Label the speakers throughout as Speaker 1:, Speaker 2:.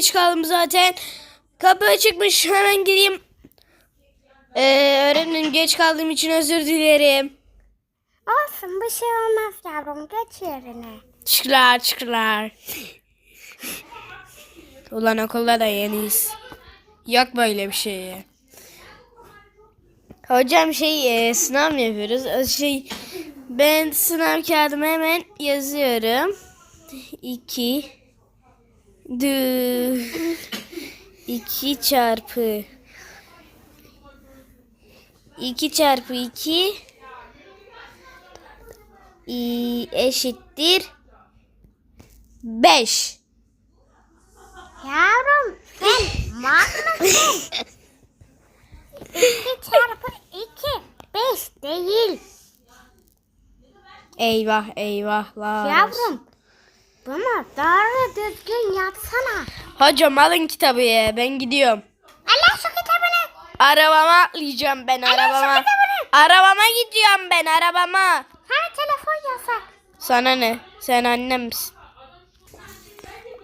Speaker 1: geç kaldım zaten. Kapı açıkmış hemen gireyim. Ee, öğretmenim geç kaldığım için özür dilerim.
Speaker 2: Olsun bir şey olmaz yavrum geç yerine.
Speaker 1: Çıkırlar çıkırlar. Ulan okulda da yeniyiz. Yok böyle bir şey. Hocam şey e, sınav mı yapıyoruz? O Şey ben sınav kağıdımı hemen yazıyorum. 2 dü 2 çarpı 2 çarpı 2 eşittir 5.
Speaker 2: Yavrum sen mal mısın? İki çarpı iki beş değil.
Speaker 1: Eyvah eyvahlar.
Speaker 2: Yavrum bunu doğru düzgün yapsana.
Speaker 1: Hocam alın kitabı ya ben gidiyorum.
Speaker 2: Allah şu kitabını.
Speaker 1: Arabama atlayacağım ben arabama.
Speaker 2: kitabını.
Speaker 1: Arabama gidiyorum ben arabama.
Speaker 2: Hani telefon yasak.
Speaker 1: Sana ne? Sen annem misin?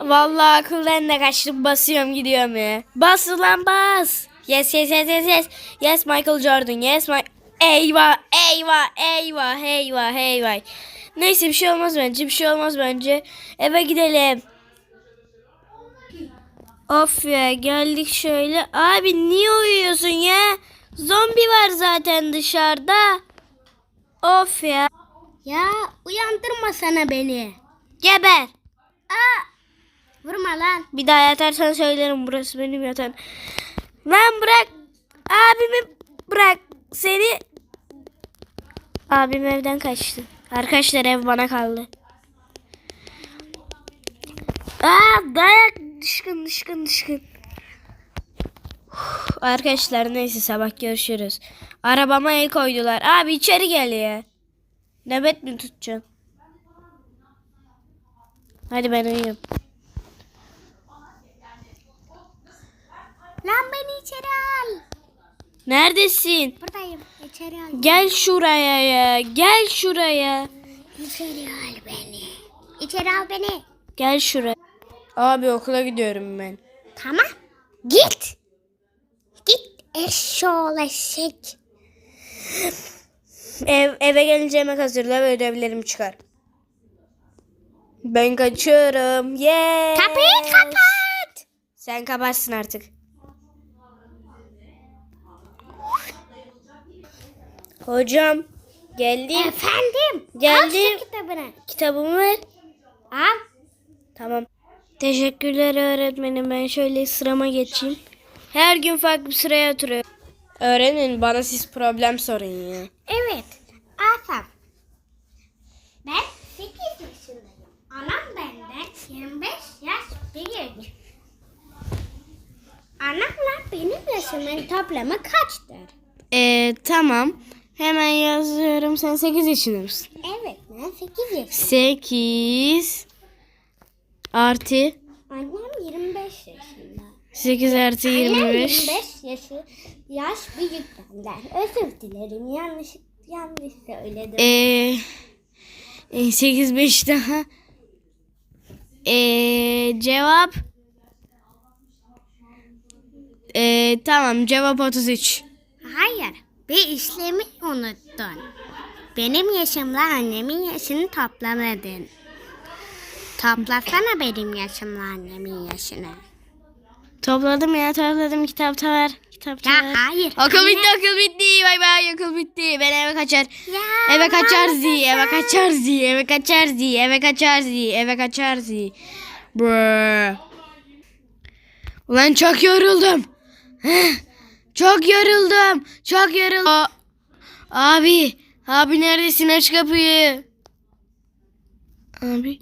Speaker 1: Vallahi akıldan da kaçtım basıyorum gidiyorum ya. Bas ulan bas. Yes yes yes yes yes. Yes Michael Jordan yes my... Eyvah eyvah eyvah eyvah eyvah. Neyse bir şey olmaz bence bir şey olmaz bence. Eve gidelim. Of ya geldik şöyle. Abi niye uyuyorsun ya? Zombi var zaten dışarıda. Of ya.
Speaker 2: Ya uyandırma sana beni.
Speaker 1: Geber.
Speaker 2: Aa, vurma lan.
Speaker 1: Bir daha yatarsan söylerim burası benim yatağım. Lan bırak. Abimi bırak. Seni. Abim evden kaçtı. Arkadaşlar ev bana kaldı. Aa dayak düşkün düşkün düşkün. Uf, Arkadaşlar neyse sabah görüşürüz. Arabama el koydular. Abi içeri gel ya. Nöbet mi tutacaksın? Hadi ben uyuyayım.
Speaker 2: Lan beni içeri al.
Speaker 1: Neredesin?
Speaker 2: Buradayım. İçeri al.
Speaker 1: Gel şuraya ya. Gel şuraya.
Speaker 2: İçeri al beni. İçeri al beni.
Speaker 1: Gel şuraya. Abi okula gidiyorum ben.
Speaker 2: Tamam. Git. Git eşşoğlu eşek.
Speaker 1: Ev, eve gelince yemek hazırla ve ödevlerimi çıkar. Ben kaçıyorum. Yes.
Speaker 2: Kapıyı kapat.
Speaker 1: Sen kapatsın artık. Hocam geldim.
Speaker 2: Efendim.
Speaker 1: Geldim.
Speaker 2: Al şu kitabını.
Speaker 1: Kitabımı ver.
Speaker 2: Al.
Speaker 1: Tamam. Teşekkürler öğretmenim. Ben şöyle sırama geçeyim. Her gün farklı bir sıraya oturuyorum. Öğrenin bana siz problem sorun ya.
Speaker 2: Evet. Asaf. Ben 8 yaşındayım. Anam benden 25 yaş büyük. Anamla benim yaşımın toplamı kaçtır?
Speaker 1: Ee, tamam. Hemen yazıyorum. Sen 8 yaşında mısın?
Speaker 2: Evet ben 8 yaşındayım.
Speaker 1: 8 artı
Speaker 2: Annem 25 yaşında.
Speaker 1: 8 artı
Speaker 2: Annem
Speaker 1: 25.
Speaker 2: 25 yaşı yaş büyük benden. Özür dilerim yanlış yanlış söyledim.
Speaker 1: Ee, 8 5 daha. Ee, cevap ee, tamam cevap 33.
Speaker 2: Bir işlemi unuttun. Benim yaşımla annemin yaşını toplamadın. Toplasana benim yaşımla annemin yaşını.
Speaker 1: Topladım ya topladım kitapta var. Kitapta
Speaker 2: Ya
Speaker 1: var.
Speaker 2: hayır.
Speaker 1: Okul
Speaker 2: anne-
Speaker 1: bitti okul bitti. Bay bay okul bitti. Ben eve kaçar.
Speaker 2: Ya,
Speaker 1: Eve kaçar zi, eve kaçar zi, eve kaçar zi, eve kaçar zi, eve kaçar zi. Brr. Ulan çok yoruldum. Çok yoruldum. Çok yoruldum. Abi, abi neredesin? Aç kapıyı. Abi.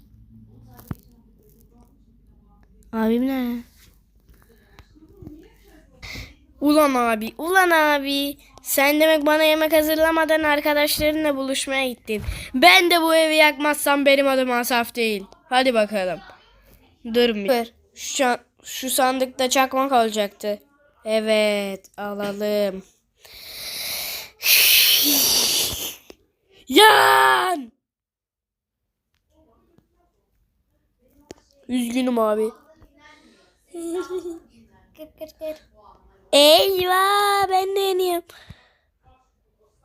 Speaker 1: Abim ne? Ulan abi, ulan abi. Sen demek bana yemek hazırlamadan arkadaşlarınla buluşmaya gittin. Ben de bu evi yakmazsam benim adım Asaf değil. Hadi bakalım. Dur bir. Şu, şu sandıkta çakmak olacaktı. Evet, alalım. Yan! Üzgünüm abi.
Speaker 2: Kır kır kır.
Speaker 1: Eyvah ben de yanıyorum.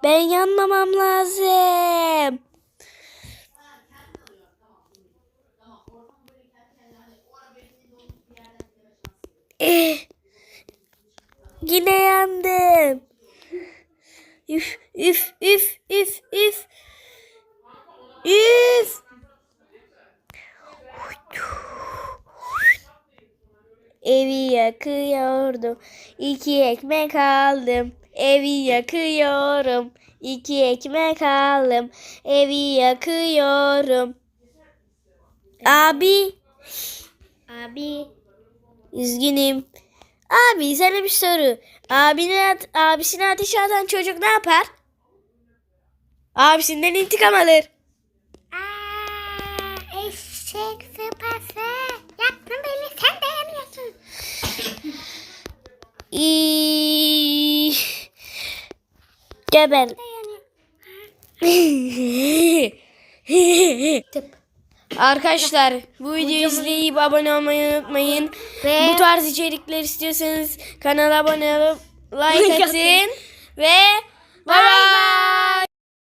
Speaker 1: Ben yanmamam lazım. Yakıyordum. İki ekmek aldım. Evi yakıyorum. İki ekmek aldım. Evi yakıyorum. Abi.
Speaker 2: Abi.
Speaker 1: Üzgünüm. Abi sana bir soru. Abine abisine ateş atan çocuk ne yapar? Abisinden intikam alır.
Speaker 2: Aa, eşek sıpası. Yaktın beni sen beğeniyorsun.
Speaker 1: İyi.
Speaker 2: Tıp.
Speaker 1: Arkadaşlar bu videoyu izleyip abone olmayı unutmayın.
Speaker 2: Ve-
Speaker 1: Bu tarz içerikler istiyorsanız kanala abone olup like atın ve bye bye.